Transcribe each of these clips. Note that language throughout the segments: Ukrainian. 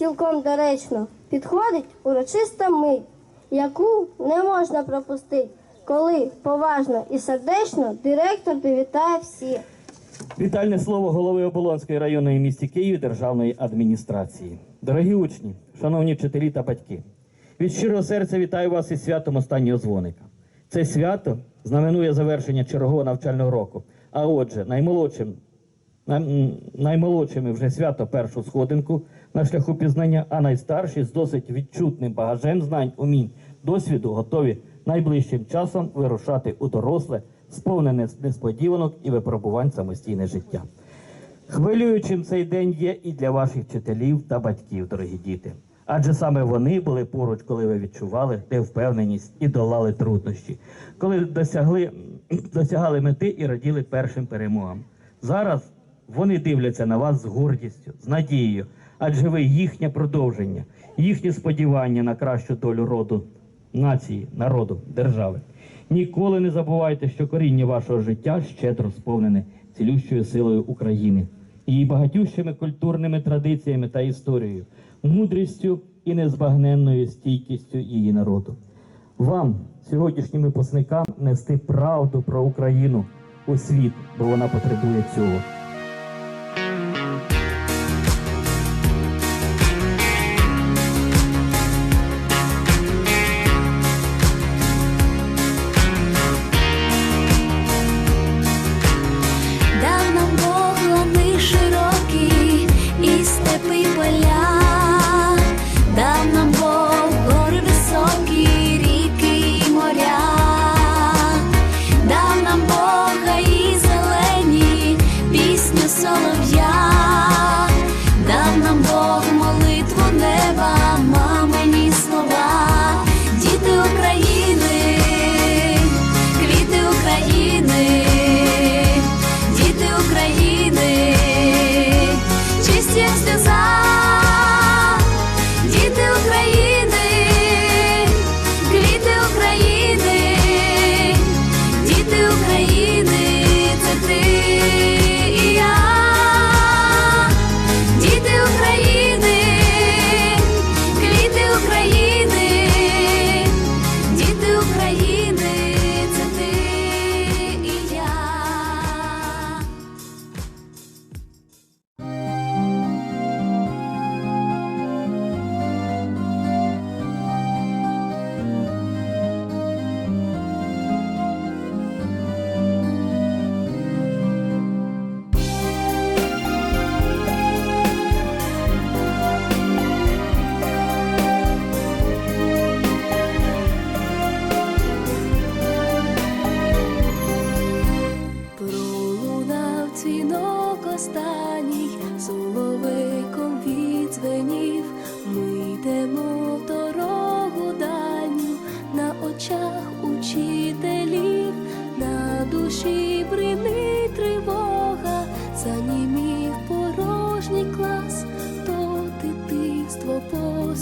цілком доречно підходить урочиста мить, яку не можна пропустити, коли поважно і сердечно директор привітає всіх. Вітальне слово голови Оболонської районної місті Києві державної адміністрації. Дорогі учні, шановні вчителі та батьки, від щирого серця вітаю вас із святом останнього дзвоника. Це свято знаменує завершення чергового навчального року. А отже, наймолодшим, най- наймолодшими вже свято першу сходинку на шляху пізнання, а найстарші з досить відчутним багажем знань, умінь, досвіду готові найближчим часом вирушати у доросле, сповнене несподіванок і випробувань самостійне життя. Хвилюючим цей день є і для ваших вчителів та батьків, дорогі діти. Адже саме вони були поруч, коли ви відчували невпевненість і долали труднощі, коли досягли, досягали мети і раділи першим перемогам. Зараз вони дивляться на вас з гордістю, з надією, адже ви їхнє продовження, їхнє сподівання на кращу долю роду, нації, народу, держави. Ніколи не забувайте, що коріння вашого життя щедро сповнене цілющою силою України, її багатющими культурними традиціями та історією, мудрістю і незбагненною стійкістю її народу. Вам, сьогоднішнім випускникам, нести правду про Україну у світ, бо вона потребує цього. olhar.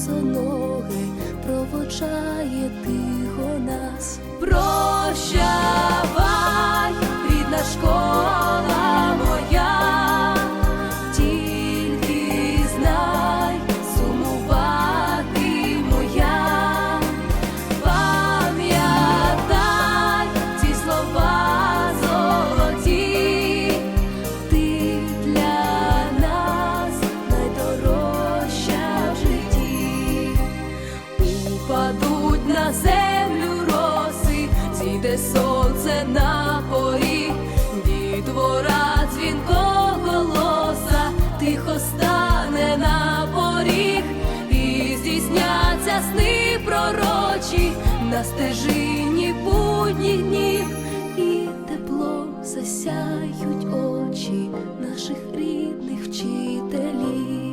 Босоноге провочає тихо нас. Прощавай, пророчі на стежині будніх днів, і теплом засяють очі наших рідних вчителів.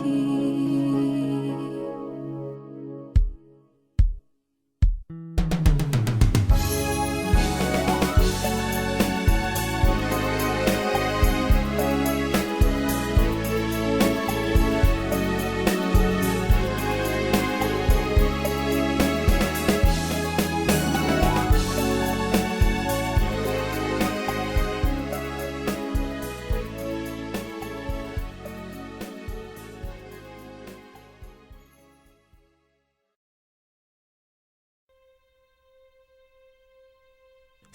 В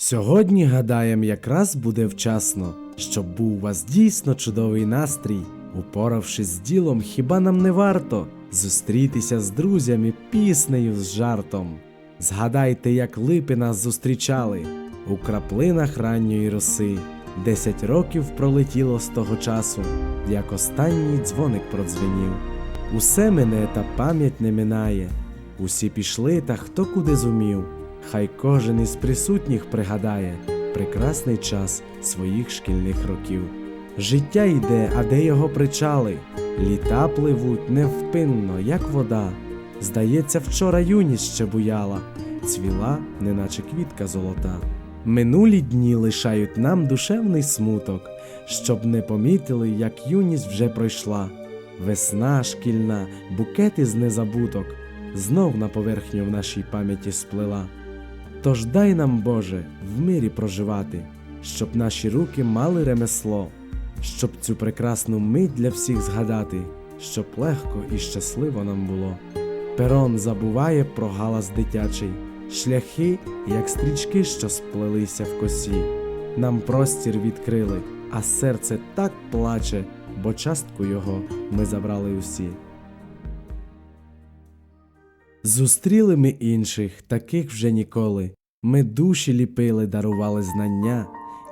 Сьогодні, гадаєм, якраз буде вчасно, щоб був у вас дійсно чудовий настрій. Упоравшись з ділом, хіба нам не варто зустрітися з друзями піснею з жартом. Згадайте, як липи нас зустрічали у краплинах ранньої роси. Десять років пролетіло з того часу, як останній дзвоник продзвенів. Усе мене та пам'ять не минає. Усі пішли, та хто куди зумів. Хай кожен із присутніх пригадає прекрасний час своїх шкільних років. Життя йде, а де його причали? Літа пливуть невпинно, як вода. Здається, вчора юність ще буяла, цвіла, неначе квітка золота. Минулі дні лишають нам душевний смуток, щоб не помітили, як юність вже пройшла. Весна шкільна, букети з незабуток, знов на поверхню в нашій пам'яті сплила. Тож дай нам, Боже, в мирі проживати, щоб наші руки мали ремесло, щоб цю прекрасну мить для всіх згадати, щоб легко і щасливо нам було. Перон забуває про галас дитячий, шляхи, як стрічки, що сплелися в косі. Нам простір відкрили, а серце так плаче, бо частку його ми забрали усі. Зустріли ми інших, таких вже ніколи. Ми душі ліпили, дарували знання,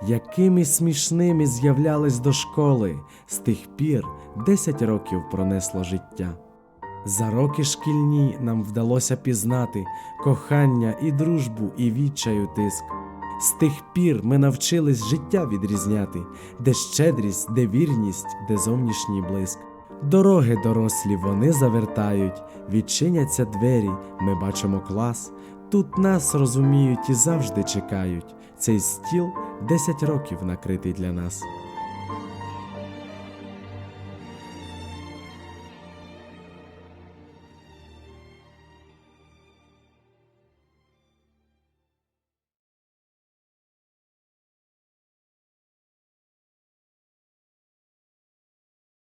якими смішними з'являлись до школи, з тих пір десять років пронесло життя. За роки шкільні нам вдалося пізнати кохання і дружбу, і відчаю тиск. З тих пір ми навчились життя відрізняти, де щедрість, де вірність, де зовнішній блиск. Дороги дорослі вони завертають, відчиняться двері, ми бачимо клас. Тут нас розуміють і завжди чекають. Цей стіл 10 років накритий для нас.